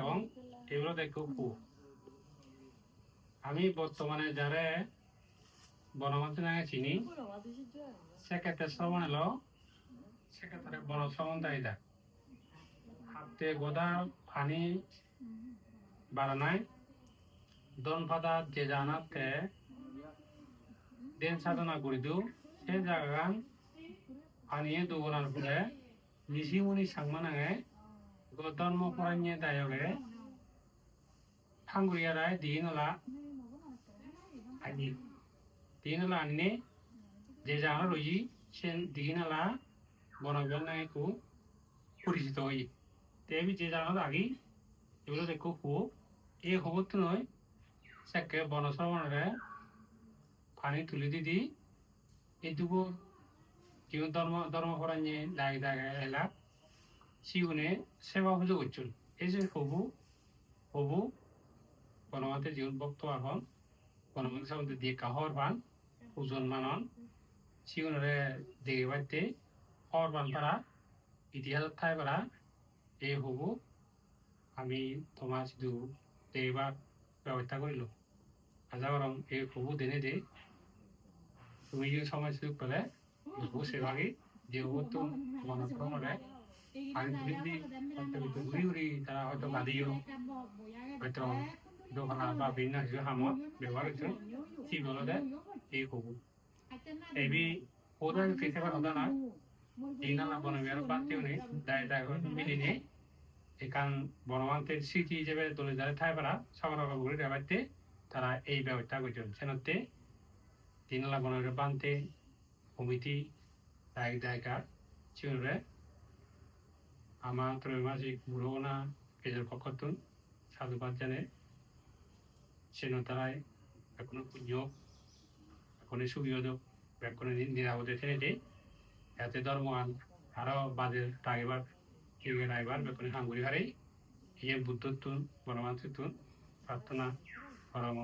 এবং এগুলো দেখো কু। আমি বর্তমানে যারা বনমন্ত্রী নামে চিনি সেক্ষেত্রে শ্রবণ এলো সেক্ষেত্রে বন শ্রবণ দায়িতা হাতে গোদা, পানি বাড়ানায় দন ফাদা যে জানাতে দেন সাধনা করি দিও, সে জায়গান পানিয়ে দুগুণার ফলে নিশিমুনি সাংমানাঙে godan mo kuranye dayole hanguriya rai dinola ani dinola anne je jana roji sen dinola বনজন নাকি খুব পরিচিত হই তেবি যে জানার আগে এগুলো দেখো খুব এই হবত নয় সেকে বনশ্রবণরে পানি তুলি দি দি এইটুকু কেউ ধর্ম ধর্মপরাণ লাগে দেখা এলাক 시운에 세와 후조 우출 এসে হবু হবু বনমাতে জীবন ভক্ত এখন বনমাতে সামনে দিয়ে কাহর পান ওজন মানন সিগুনরে দেখে বাড়তে হর পান পারা ইতিহাস ঠাই পারা এই হবু আমি তোমার শুধু দেখবার ব্যবস্থা করিল আজা বরং এই হবু দেনে দে তুমি যদি সময় সুযোগ পেলে হবু সেভাগে যে হবু তো মনে তারা হয়তো গাদিও হয়তো দোকানা বা বিভিন্ন কিছু সামত ব্যৱহাৰ কৰিছে ঠিক হলতে এই হব এবি ওদের কেতিয়াবা কথা না দিনালা বনবি আৰু বাতিও নেই দায় দায় মিলিনে এখান বনমান্তের স্মৃতি হিসেবে তুলে ধরে ঠাই পারা সবার ঘুরে দেবাইতে তারা এই ব্যবস্থা করছে সেনতে দিনালা বনবি বানতে কমিটি দায়িক দায়িকার চিউরে আমার ত্রৈমাসিক বুড়োনা পেজের পক্ষতুন সাধুবাদ জানে সেন তারাই এখনও পুণ্য এখনও সুবিধ এখনও নিরাপদে ছেড়ে দে এতে ধর্মগান আরও বাজে টাইবার কিউগে টাইবার বেকনে হাঙ্গুরি হারে ইয়ে বুদ্ধতুন বনমান্ত্রিতুন প্রার্থনা পরম